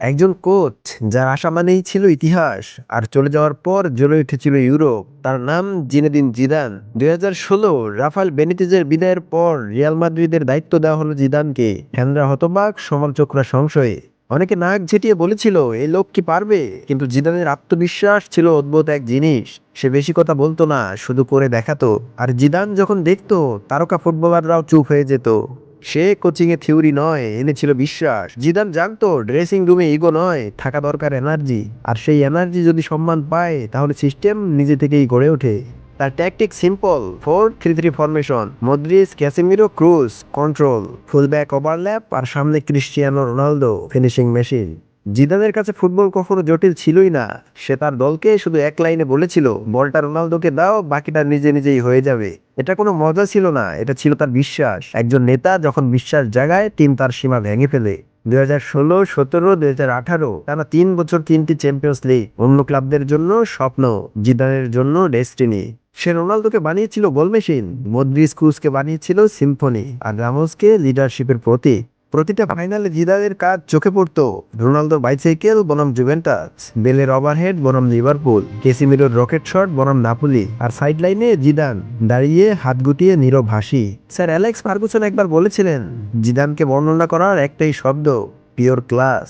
একজন কোচ যার আশা মানেই ছিল ইতিহাস আর চলে যাওয়ার পর জ্বলে উঠেছিল ইউরোপ। তার নাম জিনেদিন জিদান। দুই হাজার ষোলো রাফাল বেনিতেজের বিদায়ের পর রিয়াল মাদ্রিদের দায়িত্ব দেওয়া হলো জিদানকে। ফ্যানরা হতবাক, সমালোচকরা সংশয়ে। অনেকে নাক ঝেঁটিয়ে বলেছিল এই লোক কি পারবে? কিন্তু জিদানের আত্মবিশ্বাস ছিল অদ্ভুত এক জিনিস। সে বেশি কথা বলতো না, শুধু করে দেখাতো। আর জিদান যখন দেখতো, তারকা ফুটবলাররাও চুপ হয়ে যেত। সে কোচিং এ থিওরি নয় এনেছিল বিশ্বাস। জিদান জানতো, ড্রেসিং রুমে ইগো নয়, থাকা দরকার এনার্জি আর সেই এনার্জি যদি সম্মান পায়, তাহলে সিস্টেম নিজে থেকেই গড়ে ওঠে। তার tactic simple four three three formation Modric, Casemiro, Kroos control fullback overlap আর সামনে ক্রিস্টিয়ানো রোনালদো ফিনিশিং মেশিন জিদানের কাছে ফুটবল কখনো জটিল ছিলই না। সে তার দলকে শুধু এক লাইনে বলেছিল, বলটা রোনালদোকে দাও, বাকিটা নিজে নিজেই হয়ে যাবে। এটা কোনো মজা ছিল না, এটা ছিল তার বিশ্বাস। একজন নেতা যখন বিশ্বাস জাগায়, টিম তার সীমা ভেঙে ফেলে। দুই হাজার ষোলো, সতেরো, দুই হাজার আঠারো, টানা তিন বছর তিনটি চ্যাম্পিয়ন্স লিগ অন্য ক্লাবদের জন্য স্বপ্ন, জিদানের জন্য ডেস্টিনি। সে রোনালদোকে বানিয়েছিল গোল মেশিন মদ্রিস ক্রুজকে বানিয়েছিল সিম্ফনি, আর রামোসকে লিডারশিপের প্রতীক। প্রতিটা ফাইনালে জিদাদের কাজ চোখে পড়ত। রোনালদোর বাইসাইকেল, বনাম জুভেন্টাস। বেলের ওভারহেড, বনাম লিভারপুল। কেসিমিরোর রকেট শট, বনাম নাপুলি। আর সাইড লাইনে জিদান। দাঁড়িয়ে হাত গুটিয়ে নীরব হাসি। স্যার, অ্যালেক্স ফার্গুসন একবার বলেছিলেন, জিদানকে বর্ণনা করার একটাই শব্দ, পিওর ক্লাস।